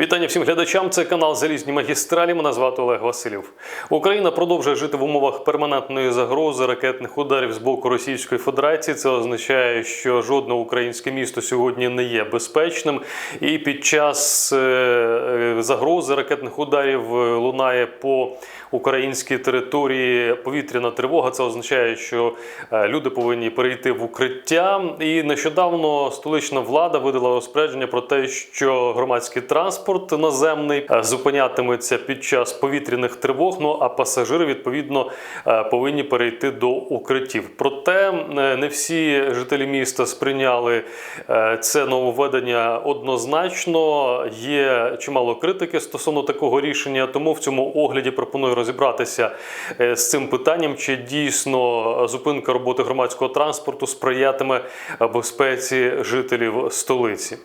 Вітання всім глядачам. Це канал Залізні магістралі. Мене звати Олег Васильєв. Україна продовжує жити в умовах перманентної загрози ракетних ударів з боку Російської Федерації. Це означає, що жодне українське місто сьогодні не є безпечним. І під час е, загрози ракетних ударів е, лунає по українській території повітряна тривога. Це означає, що е, люди повинні перейти в укриття. І нещодавно столична влада видала розпорядження про те, що громадський транспорт наземний е, зупинятиметься під час повітряних тривог. Ну а пасажири відповідно е, повинні перейти до укриттів. Проте е, не всі жителі міста сприйняли це нововведення однозначно. Є чимало критики стосовно такого рішення. Тому в цьому огляді пропоную розібратися з цим питанням, чи дійсно зупинка роботи громадського транспорту сприятиме безпеці жителів столиці.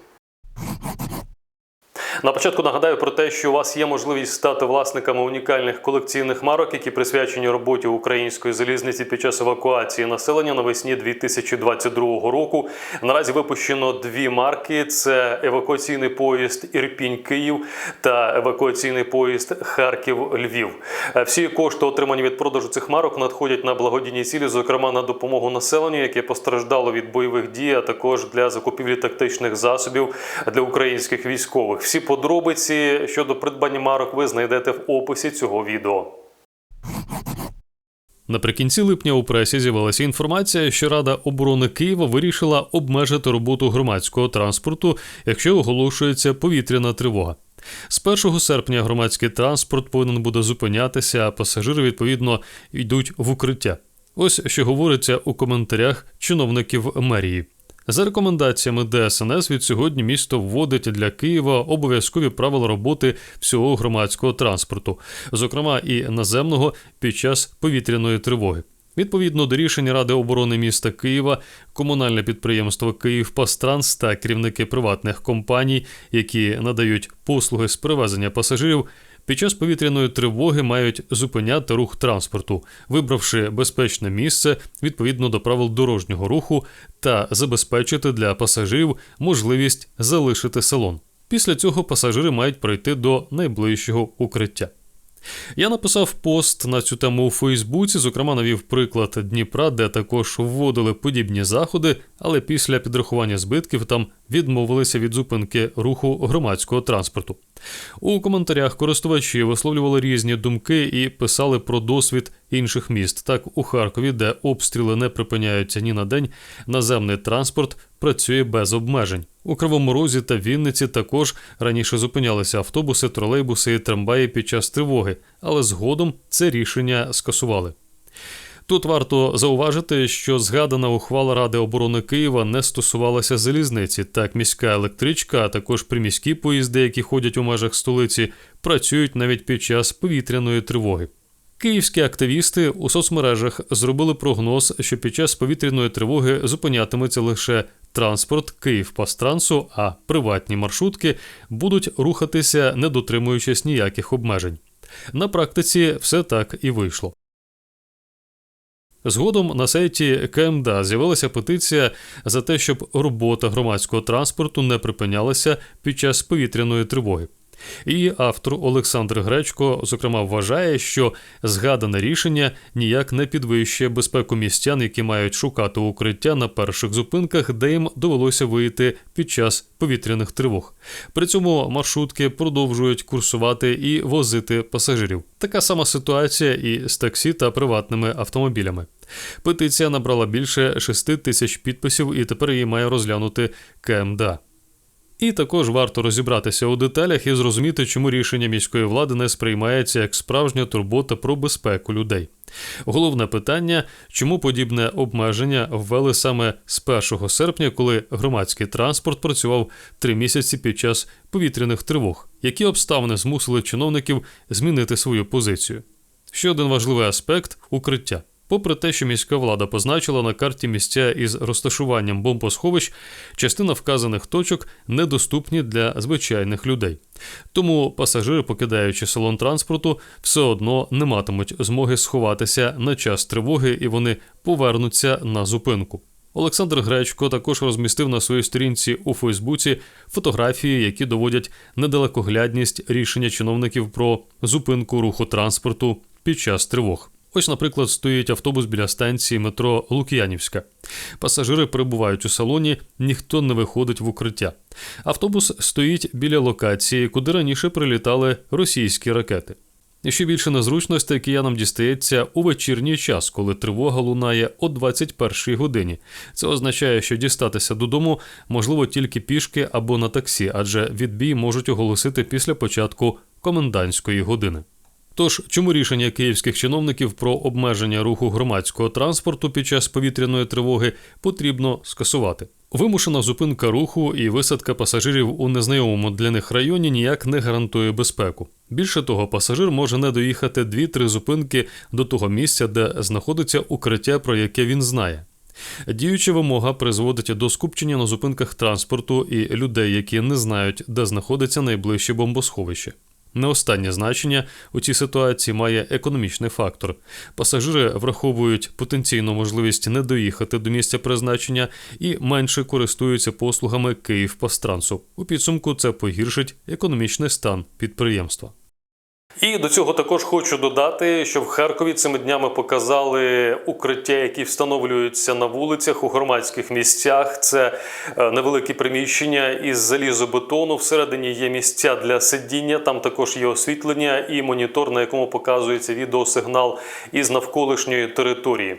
На початку нагадаю про те, що у вас є можливість стати власниками унікальних колекційних марок, які присвячені роботі української залізниці під час евакуації населення навесні 2022 року. Наразі випущено дві марки: це евакуаційний поїзд Ірпінь Київ та евакуаційний поїзд Харків Львів. Е, Всі кошти, отримані від продажу цих марок, надходять на благодійні цілі, зокрема на допомогу населенню, яке постраждало від бойових дій, а також для закупівлі тактичних засобів для українських військових. Всі подробиці щодо придбання марок ви знайдете в описі цього відео. Наприкінці липня у пресі з'явилася інформація, що Рада оборони Києва вирішила обмежити роботу громадського транспорту, якщо оголошується повітряна тривога. З 1 серпня громадський транспорт повинен буде зупинятися, а пасажири відповідно йдуть в укриття. Ось що говориться у коментарях чиновників мерії. За рекомендаціями ДСНС від сьогодні місто вводить для Києва обов'язкові правила роботи всього громадського транспорту, зокрема і наземного під час повітряної тривоги. Відповідно до рішення Ради оборони міста Києва, комунальне підприємство «Київпастранс» та керівники приватних компаній, які надають послуги з перевезення пасажирів, під час повітряної тривоги мають зупиняти рух транспорту, вибравши безпечне місце відповідно до правил дорожнього руху та забезпечити для пасажирів можливість залишити салон. Після цього пасажири мають пройти до найближчого укриття. Я написав пост на цю тему у Фейсбуці, зокрема навів приклад Дніпра, де також вводили подібні заходи, але після підрахування збитків там відмовилися від зупинки руху громадського транспорту. У коментарях користувачі висловлювали різні думки і писали про досвід інших міст. Так, у Харкові, де обстріли не припиняються ні на день, наземний транспорт працює без обмежень. У Кривому Розі та Вінниці також раніше зупинялися автобуси, тролейбуси і трамваї під час тривоги, але згодом це рішення скасували. Тут варто зауважити, що згадана ухвала Ради оборони Києва не стосувалася залізниці. Так, міська електричка, а також приміські поїзди, які ходять у межах столиці, працюють навіть під час повітряної тривоги. Київські активісти у соцмережах зробили прогноз, що під час повітряної тривоги зупинятиметься лише транспорт Київпастрансу, а приватні маршрутки будуть рухатися, не дотримуючись ніяких обмежень. На практиці все так і вийшло. Згодом на сайті КМДА з'явилася петиція за те, щоб робота громадського транспорту не припинялася під час повітряної тривоги. Її автор Олександр Гречко, зокрема, вважає, що згадане рішення ніяк не підвищує безпеку містян, які мають шукати укриття на перших зупинках, де їм довелося вийти під час повітряних тривог. При цьому маршрутки продовжують курсувати і возити пасажирів. Така сама ситуація і з таксі та приватними автомобілями. Петиція набрала більше 6 тисяч підписів, і тепер її має розглянути КМДА. І також варто розібратися у деталях і зрозуміти, чому рішення міської влади не сприймається як справжня турбота про безпеку людей. Головне питання, чому подібне обмеження ввели саме з 1 серпня, коли громадський транспорт працював три місяці під час повітряних тривог, які обставини змусили чиновників змінити свою позицію. Ще один важливий аспект укриття. Попри те, що міська влада позначила на карті місця із розташуванням бомбосховищ, частина вказаних точок недоступні для звичайних людей. Тому пасажири, покидаючи салон транспорту, все одно не матимуть змоги сховатися на час тривоги і вони повернуться на зупинку. Олександр Гречко також розмістив на своїй сторінці у Фейсбуці фотографії, які доводять недалекоглядність рішення чиновників про зупинку руху транспорту під час тривог. Ось, наприклад, стоїть автобус біля станції метро Лук'янівська. Пасажири перебувають у салоні, ніхто не виходить в укриття. Автобус стоїть біля локації, куди раніше прилітали російські ракети. І ще більше незручностей киянам дістається у вечірній час, коли тривога лунає о 21 годині. Це означає, що дістатися додому можливо тільки пішки або на таксі, адже відбій можуть оголосити після початку комендантської години. Тож, чому рішення київських чиновників про обмеження руху громадського транспорту під час повітряної тривоги потрібно скасувати? Вимушена зупинка руху і висадка пасажирів у незнайомому для них районі ніяк не гарантує безпеку. Більше того, пасажир може не доїхати 2-3 зупинки до того місця, де знаходиться укриття, про яке він знає. Діюча вимога призводить до скупчення на зупинках транспорту і людей, які не знають, де знаходиться найближче бомбосховище. Не останнє значення у цій ситуації має економічний фактор. Пасажири враховують потенційну можливість не доїхати до місця призначення і менше користуються послугами Київпастрансу. У підсумку це погіршить економічний стан підприємства. І до цього також хочу додати, що в Харкові цими днями показали укриття, які встановлюються на вулицях у громадських місцях. Це е, невеликі приміщення із залізобетону. Всередині є місця для сидіння. Там також є освітлення і монітор, на якому показується відеосигнал із навколишньої території.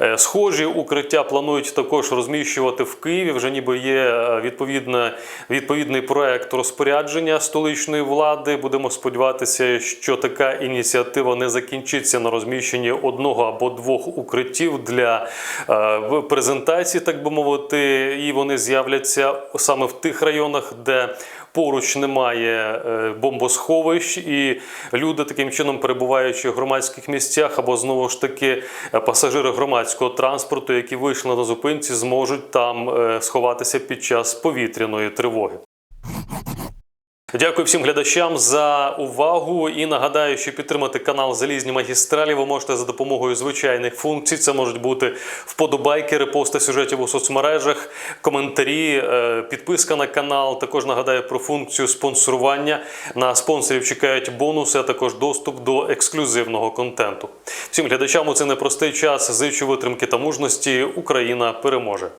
Е, Схожі укриття планують також розміщувати в Києві. Вже ніби є е, відповідна, відповідний проект розпорядження столичної влади. Будемо сподіватися, що така ініціатива не закінчиться на розміщенні одного або двох укриттів для е, презентації, так би мовити, і вони з'являться саме в тих районах, де поруч немає е, бомбосховищ, і люди таким чином перебуваючи в громадських місцях або знову ж таки е, пасажири громадського транспорту, які вийшли на зупинці, зможуть там сховатися під час повітряної тривоги. Дякую всім глядачам за увагу і нагадаю, що підтримати канал Залізні магістралі ви можете за допомогою звичайних функцій. Це можуть бути вподобайки, репости сюжетів у соцмережах, коментарі, е, підписка на канал. Також нагадаю про функцію спонсорування. На спонсорів чекають бонуси, а також доступ до ексклюзивного контенту. Всім глядачам у цей непростий час зичу витримки та мужності. Україна переможе.